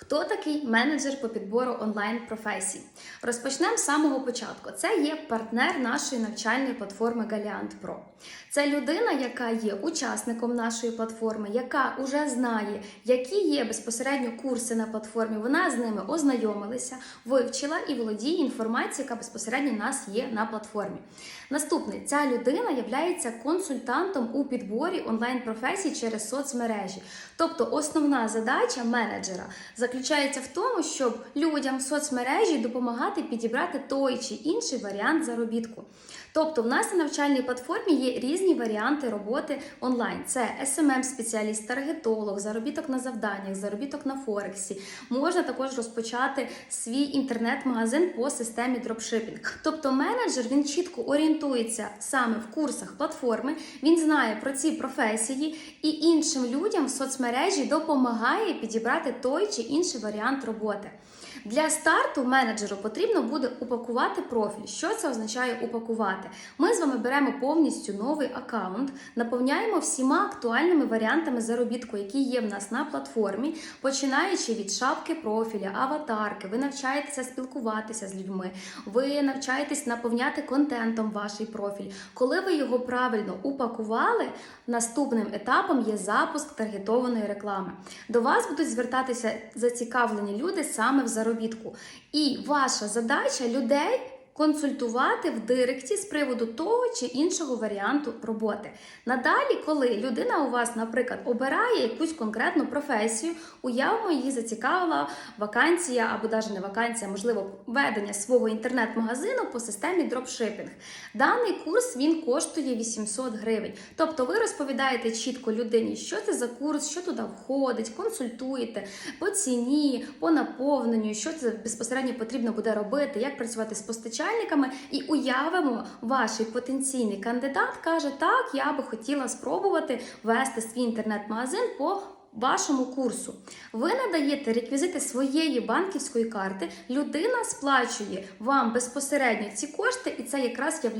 Хто такий менеджер по підбору онлайн професій? Розпочнемо з самого початку. Це є партнер нашої навчальної платформи Galiant Pro. Це людина, яка є учасником нашої платформи, яка вже знає, які є безпосередньо курси на платформі. Вона з ними ознайомилася, вивчила і володіє інформацією, яка безпосередньо в нас є на платформі. Наступне, ця людина є консультантом у підборі онлайн професій через соцмережі. Тобто, основна задача менеджера заключається в тому, щоб людям в соцмережі допомагати підібрати той чи інший варіант заробітку. Тобто, в нас на навчальній платформі є різні варіанти роботи онлайн: це smm спеціаліст таргетолог, заробіток на завданнях, заробіток на Форексі. Можна також розпочати свій інтернет-магазин по системі дропшипінг. Тобто, менеджер він чітко орієнтується саме в курсах платформи, він знає про ці професії і іншим людям в соцмережі допомагає підібрати той чи інший варіант роботи. Для старту менеджеру потрібно буде упакувати профіль. Що це означає упакувати? Ми з вами беремо повністю новий аккаунт, наповняємо всіма актуальними варіантами заробітку, які є в нас на платформі, починаючи від шапки профіля, аватарки. Ви навчаєтеся спілкуватися з людьми, ви навчаєтесь наповняти контентом ваш профіль. Коли ви його правильно упакували, наступним етапом є запуск таргетованої реклами. До вас будуть звертатися зацікавлені люди саме в заробітку. І ваша задача людей. Консультувати в директі з приводу того чи іншого варіанту роботи. Надалі, коли людина у вас, наприклад, обирає якусь конкретну професію, уявимо, її зацікавила вакансія або навіть не вакансія, можливо, ведення свого інтернет-магазину по системі дропшипінг. Даний курс він коштує 800 гривень. Тобто ви розповідаєте чітко людині, що це за курс, що туди входить, консультуєте по ціні, по наповненню, що це безпосередньо потрібно буде робити, як працювати з постачанням постачальниками і уявимо, ваш потенційний кандидат каже: Так, я би хотіла спробувати вести свій інтернет-магазин по вашому курсу. Ви надаєте реквізити своєї банківської карти, людина сплачує вам безпосередньо ці кошти, і це якраз є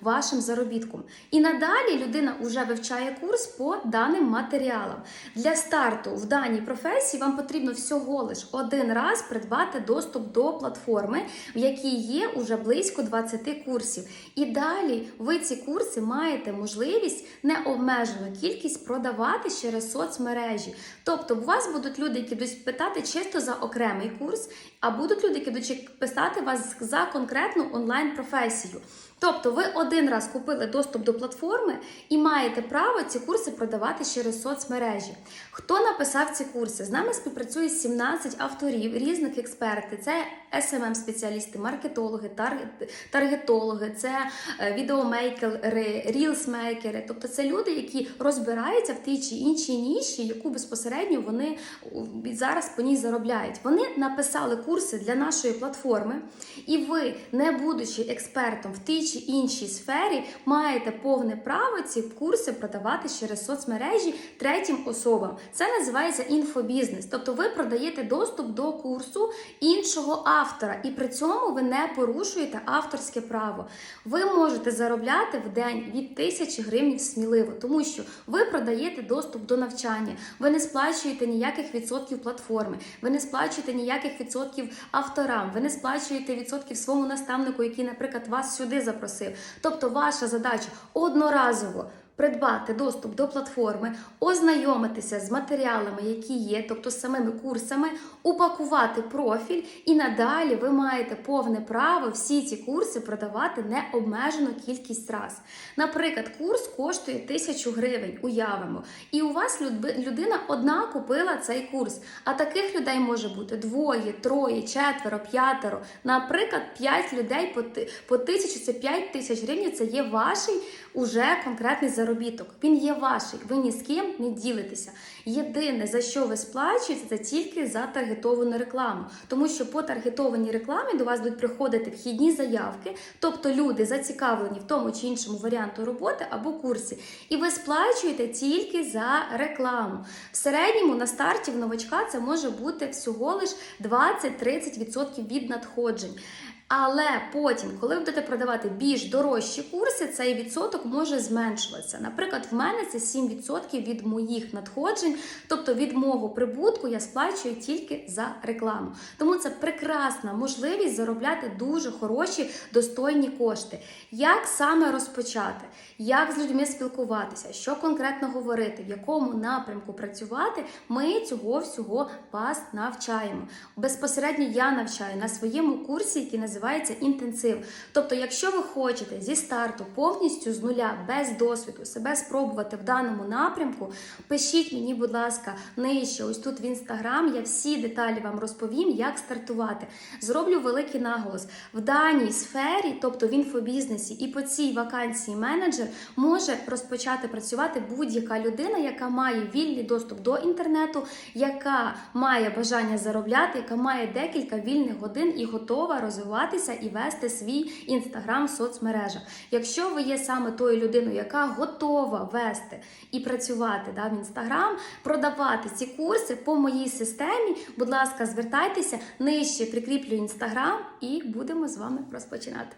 вашим заробітком. І надалі людина вже вивчає курс по даним матеріалам. Для старту в даній професії вам потрібно всього лиш один раз придбати доступ до платформи, в якій є уже близько 20 курсів. І далі ви ці курси маєте можливість необмежену кількість продавати через соцмережі мережі. Тобто, у вас будуть люди, які будуть питати чисто за окремий курс, а будуть люди, які будуть писати вас за конкретну онлайн-професію. Тобто, ви один раз купили доступ до платформи і маєте право ці курси продавати через соцмережі. Хто написав ці курси? З нами співпрацює 17 авторів, різних експертів. Це smm спеціалісти маркетологи, таргетологи, це е, відеомейкери, рілсмейкери. Тобто, це люди, які розбираються в тій чи іншій ніші, яку безпосередньо вони зараз по ній заробляють. Вони написали курси для нашої платформи, і ви, не будучи експертом в тій чи іншій сфері, маєте повне право ці курси продавати через соцмережі третім особам. Це називається інфобізнес. Тобто ви продаєте доступ до курсу іншого автора, і при цьому ви не порушуєте авторське право. Ви можете заробляти в день від тисячі гривень сміливо, тому що ви продаєте доступ до навчання, ви не сплачуєте ніяких відсотків платформи, ви не сплачуєте ніяких відсотків авторам, ви не сплачуєте відсотків своєму наставнику, який, наприклад, вас сюди запросив. Тобто, ваша задача одноразово придбати доступ до платформи, ознайомитися з матеріалами, які є, тобто з самими курсами, упакувати профіль, і надалі ви маєте повне право всі ці курси продавати необмежену кількість раз. Наприклад, курс коштує тисячу гривень, уявимо, і у вас людина одна купила цей курс. А таких людей може бути двоє, троє, четверо, п'ятеро. Наприклад, п'ять людей по тисячу це п'ять тисяч гривень. Це є ваш уже конкретний заробіток заробіток. Він є ваший, ви ні з ким не ділитеся. Єдине, за що ви сплачуєте, це тільки за таргетовану рекламу. Тому що по таргетованій рекламі до вас будуть приходити вхідні заявки, тобто люди зацікавлені в тому чи іншому варіанту роботи або курсі. І ви сплачуєте тільки за рекламу. В середньому на старті в новачка це може бути всього лиш 20-30% від надходжень. Але потім, коли будете продавати більш дорожчі курси, цей відсоток може зменшуватися. Наприклад, в мене це 7% від моїх надходжень, тобто від мого прибутку я сплачую тільки за рекламу. Тому це прекрасна можливість заробляти дуже хороші достойні кошти. Як саме розпочати, як з людьми спілкуватися, що конкретно говорити, в якому напрямку працювати, ми цього всього вас навчаємо. Безпосередньо я навчаю на своєму курсі, який називається інтенсив. Тобто, якщо ви хочете зі старту повністю з нуля, без досвіду, себе спробувати в даному напрямку, пишіть мені, будь ласка, нижче, ось тут в інстаграм. Я всі деталі вам розповім, як стартувати. Зроблю великий наголос в даній сфері, тобто в інфобізнесі, і по цій вакансії менеджер може розпочати працювати будь-яка людина, яка має вільний доступ до інтернету, яка має бажання заробляти, яка має декілька вільних годин і готова розвиватися і вести свій інстаграм соцмережах. Якщо ви є саме тою людиною, яка готова вести і працювати да, в інстаграм, продавати ці курси по моїй системі, будь ласка, звертайтеся нижче прикріплю інстаграм і будемо з вами розпочинати.